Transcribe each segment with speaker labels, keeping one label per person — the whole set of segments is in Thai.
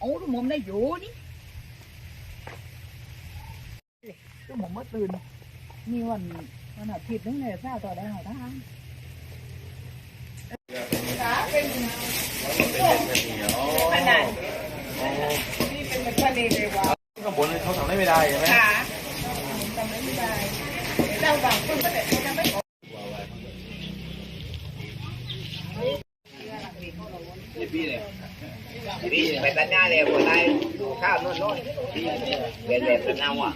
Speaker 1: โอ้ทุกผมได้อยู่นี่ทุกผมมาตื่นนี่วันวันอาทิตย์นึงเนี่ยทราบต่อได้หาทางขนาดนี่เป็นทะเลเลยว่ะ
Speaker 2: ข้างบนเขาทำได้ไม่ได้ใช่ไหม
Speaker 1: ขาทำไม่ได้เจ้าบางคนก็แต่ ปีเลยปีไป
Speaker 3: ตัดหน้าเลยคนไทยดูข้าวโน่นโน่นเรียนเรียนตัดหน้าว่ะ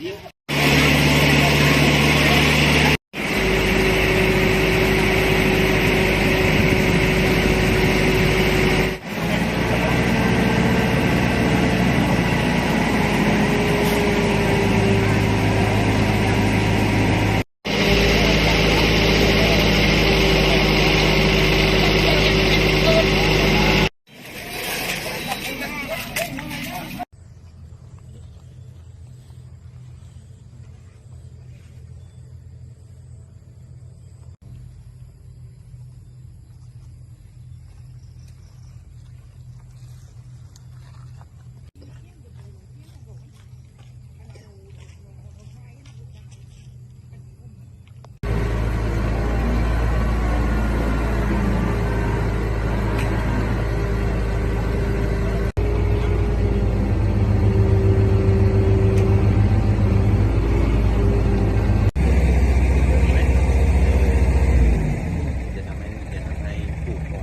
Speaker 2: จะทำให้จะทำให้ผูกคอ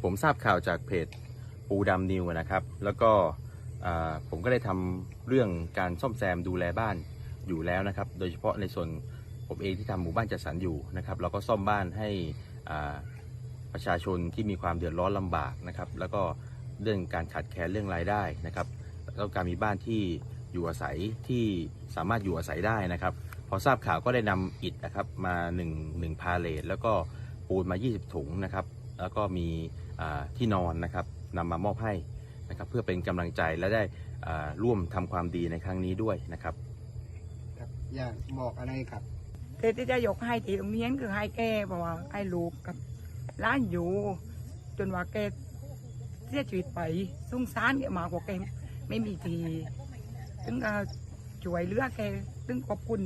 Speaker 2: คือผมทราบข่าวจากเพจปูดำนิวนะครับ แล้วก็ผมก็ได้ทำเรื่องการซ่อมแซมดูแลบ้านอยู่แล้วนะครับ โดยเฉพาะในส่วนผมเองที่ทำหมู่บ้านจัดสรรอยู่นะครับ เราก็ซ่อมบ้านให้ประชาชนที่มีความเดือดร้อนลำบากนะครับ แล้วก็เรื่องการขาดแคลนเรื่องรายได้นะครับ แล้วก็การมีบ้านที่อยู่อาศัยที่สามารถอยู่อาศัยได้นะครับ พอทราบข่าวก็ได้นำอิฐนะครับมา1 1พาเลทแล้วก็ปูนมา 20 ถุงนะครับ แล้วก็มีอ่าที่นอนนะครับนำมามอบให้นะครับเพื่อเป็นกำลังใจและได้อ่าร่วมทำความดีในครั้งนี้ด้วยนะครับ
Speaker 4: ครับอยากบอกอะไรครับ
Speaker 1: เกที่จะยกให้ที่โรงเรียนคือให้แกเพราะว่าให้ลูกกับร้านอยู่ จนว่าแกเสียชีวิตไปสงสารแกมากกว่าแกไม่มีทีถึงก็ช่วยเหลือแกถึงขอบคุณ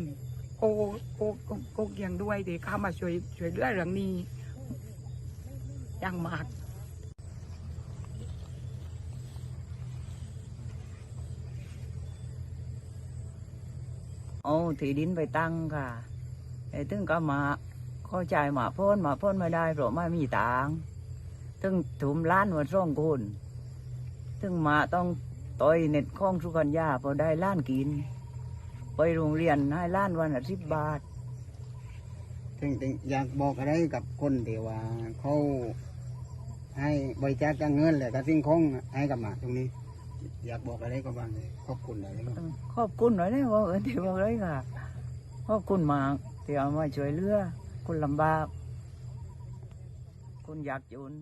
Speaker 1: โกโกโกโกเกียงด้วยที่เข้ามาช่วยช่วยเหลือเรื่องนี้ อย่างมาก
Speaker 5: เอาที่ดินไปตั้งค่ะแต่ถึงก็มาเข้าใจมาพ้นมาพ้นไม่ได้เพราะไม่มีตังค์ถึงถุมล้านวันส่องคนถึงมาต้องต่อยเน็ตข้องสุกัญญาพอได้ล้านกิน ไปโรงเรียนให้ล้านวันละสิบบาท
Speaker 4: ถึงถึงอยากบอกอะไรกับคนที่ว่าเขา ให้บริจาคเงินแหละก็สิ่งของให้กับหมาตรงนี้ อยากบอกอะไรก็บ้างขอบคุณอะไรบ้าง
Speaker 5: ขอบคุณหน่อยนะบอกเออที่บอกเลยค่ะขอบคุณมากที่เอามาช่วยเหลือคนลำบากคนอยากจน